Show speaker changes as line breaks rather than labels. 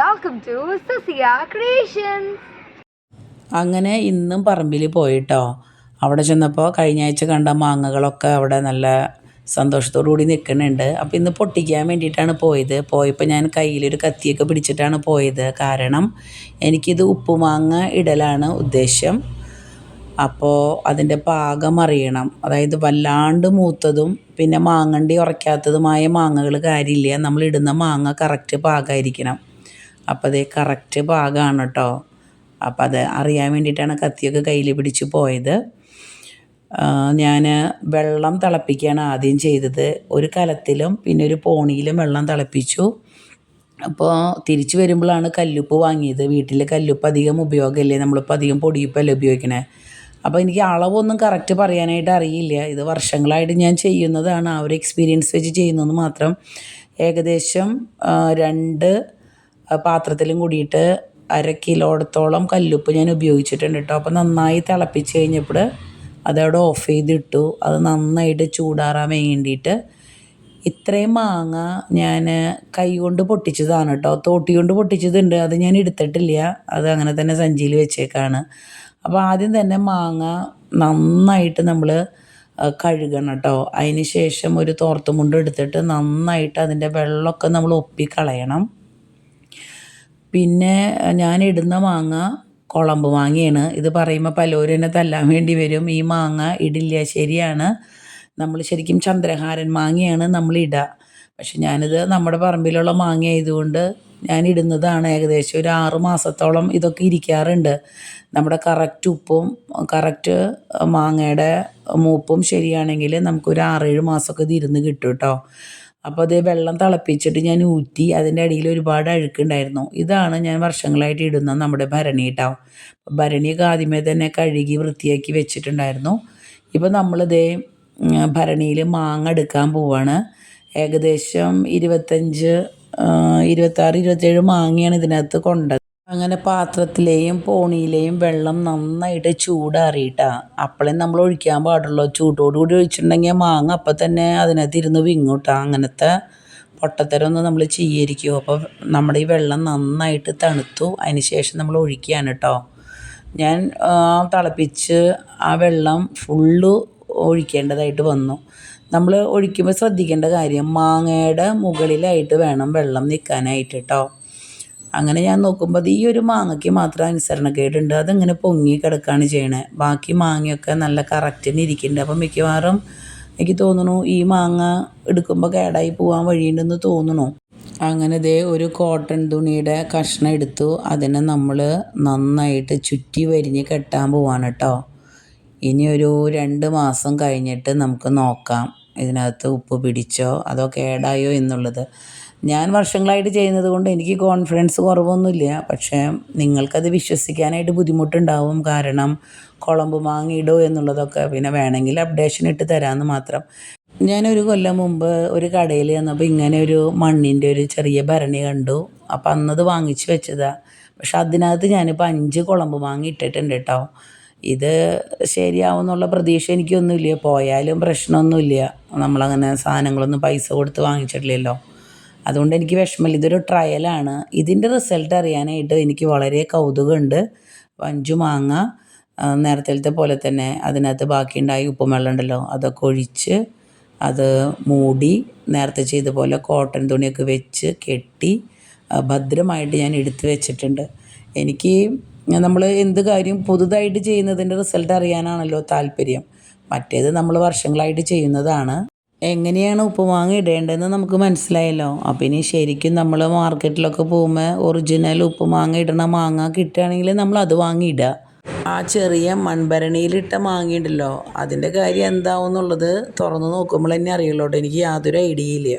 Arya creations
അങ്ങനെ ഇന്നും പറമ്പിൽ പോയിട്ടോ. അവിടെ ചെന്നപ്പോൾ കഴിഞ്ഞ ആഴ്ച കണ്ട മാങ്ങകളൊക്കെ അവിടെ നല്ല സന്തോഷത്തോടു കൂടി നിൽക്കുന്നുണ്ട്. അപ്പോൾ ഇന്ന് പൊട്ടിക്കാൻ വേണ്ടിയിട്ടാണ് പോയത്. പോയപ്പോൾ ഞാൻ കയ്യിലൊരു കത്തിയൊക്കെ പിടിച്ചിട്ടാണ് പോയത്. കാരണം എനിക്കിത് ഉപ്പുമാങ്ങ ഇടലാണ് ഉദ്ദേശം. അപ്പോൾ അതിന്റെ പാകം അറിയണം. അതായത് വല്ലാണ്ട് മൂത്തതും പിന്നെ മാങ്ങണ്ടി ഉറയ്ക്കാത്തതുമായ മാങ്ങകൾ കാര്യമില്ല. നമ്മൾ ഇടുന്ന മാങ്ങ കറക്റ്റ് പാകമായിരിക്കണം അപ്പോൾ അതേ കറക്റ്റ് ഭാഗമാണ് കേട്ടോ അപ്പം അത് അറിയാൻ വേണ്ടിയിട്ടാണ് കത്തിയൊക്കെ കയ്യിൽ പിടിച്ച് പോയത്. ഞാൻ വെള്ളം തിളപ്പിക്കുകയാണ് ആദ്യം ചെയ്തത്. ഒരു കലത്തിലും പിന്നെ ഒരു പോണിയിലും വെള്ളം തിളപ്പിച്ചു. അപ്പോൾ തിരിച്ചു വരുമ്പോഴാണ് കല്ലുപ്പ് വാങ്ങിയത്. വീട്ടിൽ കല്ലുപ്പ് അധികം ഉപയോഗമല്ലേ നമ്മളിപ്പോൾ അധികം പൊടിയുപ്പല്ലേ ഉപയോഗിക്കണേ? അപ്പോൾ എനിക്ക് അളവൊന്നും കറക്റ്റ് പറയാനായിട്ട് അറിയില്ല. ഇത് വർഷങ്ങളായിട്ട് ഞാൻ ചെയ്യുന്നതാണ്. ആ ഒരു എക്സ്പീരിയൻസ് വെച്ച് ചെയ്യുന്നതെന്ന് മാത്രം. ഏകദേശം രണ്ട് പാത്രത്തിലും കൂടിയിട്ട് അര കിലോടത്തോളം കല്ലുപ്പ് ഞാൻ ഉപയോഗിച്ചിട്ടുണ്ട് കേട്ടോ അപ്പോൾ നന്നായി തിളപ്പിച്ച് കഴിഞ്ഞപ്പോൾ അതവിടെ ഓഫ് ചെയ്തിട്ടു. അത് നന്നായിട്ട് ചൂടാറാൻ വേണ്ടിയിട്ട് ഇത്രയും മാങ്ങ ഞാൻ കൈ കൊണ്ട് പൊട്ടിച്ചതാണ് കേട്ടോ തോട്ടി കൊണ്ട് പൊട്ടിച്ചതുണ്ട്. അത് ഞാൻ എടുത്തിട്ടില്ല. അത് അങ്ങനെ തന്നെ സഞ്ചിയിൽ വെച്ചേക്കാണ്. അപ്പോൾ ആദ്യം തന്നെ മാങ്ങ നന്നായിട്ട് നമ്മൾ കഴുകണം കേട്ടോ അതിന് ശേഷം ഒരു തോർത്തുമുണ്ട് എടുത്തിട്ട് നന്നായിട്ട് അതിന്റെ വെള്ളമൊക്കെ നമ്മൾ ഒപ്പിക്കളയണം. പിന്നെ ഞാൻ ഇടുന്ന മാങ്ങ കുളമ്പ് മാങ്ങയാണ്. ഇത് പറയുമ്പോൾ പലരും എന്നെ തല്ലാൻ വേണ്ടി വരും. ഈ മാങ്ങ ഇടില്ല ശരിയാണ്. നമ്മൾ ശരിക്കും ചന്ദ്രഹാരൻ മാങ്ങയാണ് നമ്മൾ ഇടുക പക്ഷെ ഞാനിത് നമ്മുടെ പറമ്പിലുള്ള മാങ്ങ ആയതുകൊണ്ട് ഞാൻ ഇടുന്നതാണ് ഏകദേശം ഒരു ആറ് മാസത്തോളം ഇതൊക്കെ ഇരിക്കാറുണ്ട്. നമ്മുടെ കറക്റ്റ് ഉപ്പും കറക്റ്റ് മാങ്ങയുടെ മൂപ്പും ശരിയാണെങ്കിൽ നമുക്കൊരു ആറേഴ് മാസമൊക്കെ ഇത് ഇരുന്ന് കിട്ടും കേട്ടോ അപ്പോൾ അത് വെള്ളം തിളപ്പിച്ചിട്ട് ഞാൻ ഊറ്റി അതിന്റെ അടിയിൽ ഒരുപാട് അഴുക്കുണ്ടായിരുന്നു. ഇതാണ് ഞാൻ വർഷങ്ങളായിട്ട് ഇടുന്ന നമ്മുടെ ഭരണി കേട്ടോ ഭരണിയൊക്കെ ആദ്യമേ തന്നെ കഴുകി വൃത്തിയാക്കി വെച്ചിട്ടുണ്ടായിരുന്നു. ഇപ്പോൾ നമ്മളിതേ ഭരണിയിൽ മാങ്ങ എടുക്കാൻ പോവാണ്. ഏകദേശം ഇരുപത്തഞ്ച് ഇരുപത്താറ് ഇരുപത്തേഴ് മാങ്ങയാണ് ഇതിനകത്ത് കൊണ്ടത്. അങ്ങനെ പാത്രത്തിലെയും പോണിയിലെയും വെള്ളം നന്നായിട്ട് ചൂടാറിയിട്ടാ. അപ്പോഴേ നമ്മൾ ഒഴിക്കാൻ പാടുള്ളൂ. ചൂടോടുകൂടി ഒഴിച്ചിട്ടുണ്ടെങ്കിൽ മാങ്ങ അപ്പം തന്നെ അതിനകത്ത് ഇരുന്ന് വിങ്ങൂട്ടാ. അങ്ങനത്തെ പൊട്ടത്തരമൊന്നും നമ്മൾ ചെയ്യരിക്കും. അപ്പോൾ നമ്മുടെ ഈ വെള്ളം നന്നായിട്ട് തണുത്തു. അതിന് ശേഷം നമ്മൾ ഒഴിക്കുകയാണ് കേട്ടോ. ഞാൻ തിളപ്പിച്ച് ആ വെള്ളം ഫുള്ള് ഒഴിക്കേണ്ടതായിട്ട് വന്നു. നമ്മൾ ഒഴിക്കുമ്പോൾ ശ്രദ്ധിക്കേണ്ട കാര്യം മാങ്ങയുടെ മുകളിലായിട്ട് വേണം വെള്ളം നിൽക്കാനായിട്ട് കേട്ടോ. അങ്ങനെ ഞാൻ നോക്കുമ്പോൾ അത് ഈ ഒരു മാങ്ങയ്ക്ക് മാത്രം അനുസരണക്കേടുണ്ട്. അതിങ്ങനെ പൊങ്ങി കിടക്കുകയാണ് ചെയ്യണേ. ബാക്കി മാങ്ങയൊക്കെ നല്ല കറക്റ്റിന് ഇരിക്കുന്നുണ്ട്. അപ്പം മിക്കവാറും എനിക്ക് തോന്നുന്നു ഈ മാങ്ങ എടുക്കുമ്പോൾ കേടായി പോകാൻ വഴിയുണ്ടെന്ന് തോന്നുന്നു. അങ്ങനെ ദേ ഒരു കോട്ടൺ തുണിയുടെ കഷ്ണം എടുത്തു. അതിനെ നമ്മൾ നന്നായിട്ട് ചുറ്റി വരിഞ്ഞ് കെട്ടാൻ പോവാണ് കേട്ടോ. ഇനി ഒരു രണ്ട് മാസം കഴിഞ്ഞിട്ട് നമുക്ക് നോക്കാം. ഇതിനകത്ത് ഉപ്പ് പിടിച്ചോ അതോ കേടായോ എന്നുള്ളത്. ഞാൻ വർഷങ്ങളായിട്ട് ചെയ്യുന്നത് കൊണ്ട് എനിക്ക് കോൺഫിഡൻസ് കുറവൊന്നുമില്ല. പക്ഷേ നിങ്ങൾക്കത് വിശ്വസിക്കാനായിട്ട് ബുദ്ധിമുട്ടുണ്ടാവും. കാരണം കുളമ്പ് മാങ്ങിയിടോ എന്നുള്ളതൊക്കെ പിന്നെ വേണമെങ്കിൽ അപ്ഡേഷൻ ഇട്ട് തരാമെന്ന് മാത്രം. ഞാനൊരു കൊല്ലം മുമ്പ് ഒരു കടയിൽ ചെന്നപ്പോൾ ഇങ്ങനെ ഒരു മണ്ണിന്റെ ഒരു ചെറിയ ഭരണി കണ്ടു. അപ്പോൾ അന്നത് വാങ്ങിച്ചു വെച്ചതാണ് പക്ഷെ അതിനകത്ത് ഞാനിപ്പോൾ അഞ്ച് കുളമ്പ് മാങ്ങി ഇട്ടിട്ടുണ്ട് കേട്ടോ ഇത് ശരിയാവുമെന്നുള്ള പ്രതീക്ഷ എനിക്കൊന്നുമില്ല. പോയാലും പ്രശ്നമൊന്നുമില്ല. നമ്മളങ്ങനെ സാധനങ്ങളൊന്നും പൈസ കൊടുത്ത് വാങ്ങിച്ചിട്ടില്ലല്ലോ. അതുകൊണ്ട് എനിക്ക് വിഷമമില്ല. ഇതൊരു ട്രയലാണ് ഇതിന്റെ റിസൾട്ട് അറിയാനായിട്ട് എനിക്ക് വളരെ കൗതുകമുണ്ട്. വഞ്ചു മാങ്ങ നേരത്തെ പോലെ തന്നെ അതിനകത്ത് ബാക്കിയുണ്ടായി ഉപ്പും വെള്ളം ഉണ്ടല്ലോ അതൊക്കെ ഒഴിച്ച് അത് മൂടി നേരത്തെ ചെയ്ത പോലെ കോട്ടൺ തുണിയൊക്കെ വെച്ച് കെട്ടി ഭദ്രമായിട്ട് ഞാൻ എടുത്തു വെച്ചിട്ടുണ്ട്. എനിക്ക് നമ്മൾ എന്ത് കാര്യം പുതുതായിട്ട് ചെയ്യുന്നതിന്റെ റിസൾട്ട് അറിയാനാണല്ലോ താല്പര്യം. മറ്റേത് നമ്മൾ വർഷങ്ങളായിട്ട് ചെയ്യുന്നതാണ്. എങ്ങനെയാണ് ഉപ്പുമാങ്ങ ഇടേണ്ടതെന്ന് നമുക്ക് മനസ്സിലായല്ലോ. അപ്പം ഇനി ശരിക്കും നമ്മൾ മാർക്കറ്റിലൊക്കെ പോകുമ്പോൾ ഒറിജിനൽ ഉപ്പുമാങ്ങ ഇടണ മാങ്ങ കിട്ടുകയാണെങ്കിൽ നമ്മൾ അത് വാങ്ങിയിടുക. ആ ചെറിയ മൺഭരണിയിലിട്ട മാങ്ങയുണ്ടല്ലോ അതിന്റെ കാര്യം എന്താവും എന്നുള്ളത് തുറന്ന് നോക്കുമ്പോൾ തന്നെ അറിയുള്ളൂ എനിക്ക് യാതൊരു ഐഡിയയില്ല